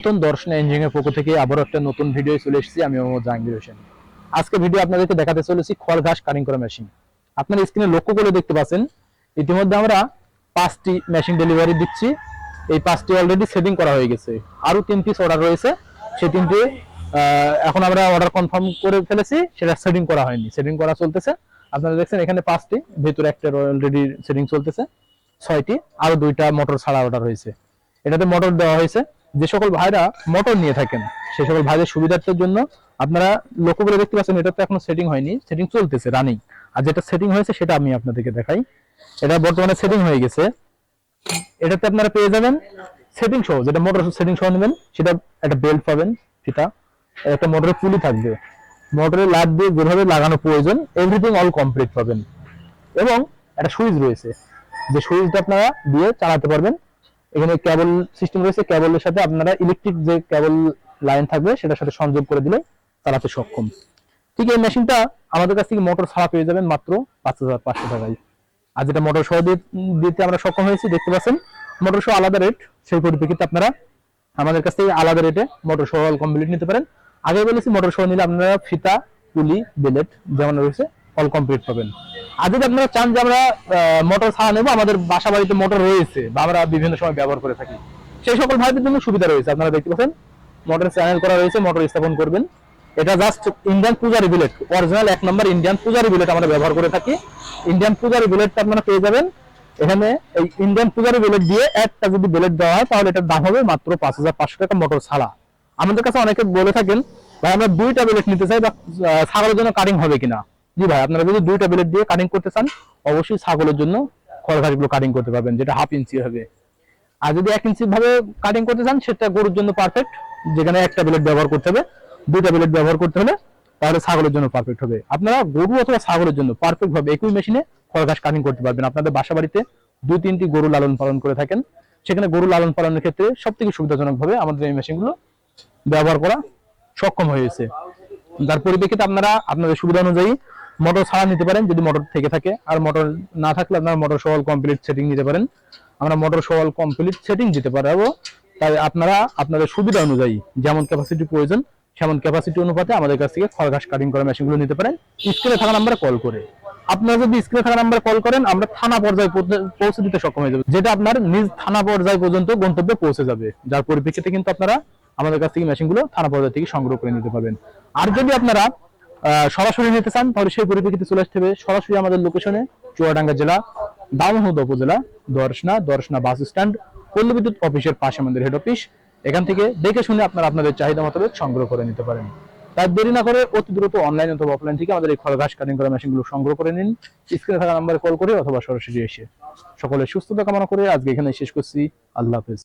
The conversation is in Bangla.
নতুন দর্শন ইঞ্জিনিয়ারিং এর পক্ষ থেকে আবারও একটা নতুন ভিডিও চলে এসেছি। আমি মোহাম্মদ জাহাঙ্গীর হোসেন। আজকে ভিডিও আপনাদেরকে দেখাতে চলেছি খড় ঘাস কাটিং করা মেশিন আপনার স্ক্রিনে লক্ষ্য করে দেখতে পাচ্ছেন, ইতিমধ্যে আমরা পাঁচটি মেশিন ডেলিভারি দিচ্ছি। এই পাঁচটি অলরেডি সেটিং করা হয়ে গেছে। আরও তিন পিস অর্ডার রয়েছে। সেই তিনটি এখন আমরা অর্ডার কনফার্ম করে ফেলেছি, সেটা সেটিং করা হয়নি। সেটিং করা চলতেছে। আপনারা দেখছেন এখানে পাঁচটি, ভেতরে একটা অলরেডি সেটিং চলতেছে, ছয়টি আরও দুইটা মোটর ছাড়া অর্ডার হয়েছে। এটাতে মোটর দেওয়া হয়েছে। যে সকল ভাইরা মোটর নিয়ে থাকেন সেই সকল ভাইদের সুবিধার্থের জন্য আপনারা লক্ষ্য করে দেখতে পাচ্ছেন এটা তো এখনও সেটিং হয়নি সেটিং চলতেছে রানিং আর যেটা সেটিং হয়েছে সেটা আমি আপনাদেরকে দেখাই। এটা বর্তমানে সেটিং হয়ে গেছে। এটাতে আপনারা পেয়ে যাবেন সেটিং সহ, যেটা মোটর সেটিং সহ নেবেন, সেটা একটা বেল্ট পাবেন ফিতা একটা মোটরের পুলি থাকবে। মোটরের লাট দিয়ে যেভাবে লাগানো প্রয়োজন এভরিথিং অল কমপ্লিট পাবেন। এবং একটা সুইচ রয়েছে। যে সুইচটা আপনারা দিয়ে চালাতে পারবেন এখানে কেবল সিস্টেম রয়েছে কেবলের সাথে আপনারা ইলেকট্রিক যে কেবল লাইন থাকবে, সেটার সাথে সংযোগ করে দিলে চালাতে সক্ষম। ঠিক এই মেশিনটা আমাদের কাছ থেকে মোটর ছাড়া পেয়ে যাবেন মাত্র পাঁচ হাজার পাঁচশো টাকায়। আর যেটা মোটর সহ দিতে আমরা সক্ষম হয়েছি, দেখতে পাচ্ছেন মোটর সহ আলাদা রেট সেই পরিপ্রেক্ষিতে আপনারা আমাদের কাছ থেকে আলাদা রেটে মোটর সহ অল কমপ্লিট নিতে পারেন। আগে বলেছি মোটর সহ নিলে আপনারা ফিতা পুলি বেলেট যেমন রয়েছে অল কমপ্লিট পাবেন। আর যদি আপনারা চান যে আমরা মোটর ছাড়া নেব, আমাদের বাসা বাড়িতে মোটর রয়েছে বা আমরা বিভিন্ন সময় ব্যবহার করে থাকি। সেই সকল ভাইদের জন্য সুবিধা রয়েছে, আপনারা দেখতে পাচ্ছেন। মোটর চ্যানেল করা রয়েছে, মোটর স্থাপন করবেন। এটা জাস্ট ইন্ডিয়ান পূজারি বিলেট অরিজিনাল এক নম্বর ইন্ডিয়ান পূজারি বিলেট আমরা ব্যবহার করে থাকি। ইন্ডিয়ান পূজারি বিলেটটা আপনারা পেয়ে যাবেন। এখানে এই ইন্ডিয়ান পূজারি বিলেট দিয়ে একটা যদি বিলেট দেওয়া হয়, তাহলে এটার দাম হবে মাত্র পাঁচ হাজার পাঁচশো টাকা মোটর ছাড়া। আমাদের কাছে অনেকে বলে থাকেন, ভাই, আমরা দুইটা বিলেট নিতে চাই, বা ছাগলের জন্য কাটিং হবে কিনা? জি ভাই, আপনারা যদি দুইটা বিলেট দিয়ে কাটিং করতে চান, অবশ্যই ছাগলের জন্য খড়ঘাসগুলো কাটিং করতে পারবেন, যেটা হাফ ইঞ্চি হবে। আর যদি এক ইঞ্চি ভাবে কাটিং করতে চান, সেটা গরুর জন্য পারফেক্ট যেখানে একটা ব্লেড ব্যবহার করতে হবে, দুইটা ব্লেড ব্যবহার করতে হলে তাহলে ছাগলের জন্য পারফেক্ট হবে। আপনারা গরু অথবা ছাগলের জন্য পারফেক্ট ভাবে একই মেশিনে খড়ঘাস কাটিং করতে পারবেন। আপনাদের বাসা বাড়িতে দুই তিনটি গরু লালন পালন করে থাকেন। সেখানে গরু লালন পালনের ক্ষেত্রে সব থেকে সুবিধাজনক ভাবে আমাদের এই মেশিনগুলো ব্যবহার করা সক্ষম হয়েছে। যার পরিপ্রেক্ষিতে আপনারা, আপনাদের সুবিধা অনুযায়ী মোটর ছাড়া নিতে পারেন যদি মোটর থেকে থাকে। আর মোটর না থাকলে আপনারা মোটর সহ কমপ্লিট সেটিং নিতে পারেন। আমরা মোটর সহ কমপ্লিট সেটিং দিতে পারব। তাই আপনারা আপনাদের সুবিধা অনুযায়ী যেমন ক্যাপাসিটি প্রয়োজন, সেমন ক্যাপাসিটি অনুপাতে আমাদের কাছ থেকে খড়ঘাস কাটিং করা মেশিনগুলো নিতে পারেন। স্ক্রিনে থাকা নাম্বারে কল করে। আপনারা যদি স্ক্রিনে থাকা নাম্বারে কল করেন, আমরা থানা পর্যায়ে পৌঁছে- দিতে সক্ষম হয়ে যাবে। যেটা আপনার নিজ থানা পর্যায় পর্যন্ত গন্তব্যে পৌঁছে যাবে। যার পরিপ্রেক্ষিতে কিন্তু আপনারা আমাদের কাছ থেকে মেশিনগুলো থানা পর্যায়ে থেকে সংগ্রহ করে নিতে পারবেন। আর যদি আপনারা সরাসরি নিতে চান, তাহলে সেই পরিপ্রেক্ষিতে চলে আসতে হবে সরাসরি আমাদের লোকেশনে চুয়াডাঙ্গা জেলা দামোহদ উপজেলা, দর্শনা দর্শনা বাস স্ট্যান্ড পল্লী বিদ্যুৎ অফিসের পাশে আমাদের হেড অফিস এখান থেকে দেখে শুনে আপনারা আপনাদের চাহিদা মোতাবেক সংগ্রহ করে নিতে পারেন। তাই দেরি না করে অতি দ্রুত অনলাইন অথবা অফলাইন থেকে আমাদের এই খড়ঘাস কাটিং করা মেশিনগুলো সংগ্রহ করে নিন। স্ক্রিনে থাকা নাম্বারে কল করে অথবা সরাসরি এসে। সকলের সুস্থতা কামনা করে আজকে এখানে শেষ করছি। আল্লাহ হাফেজ।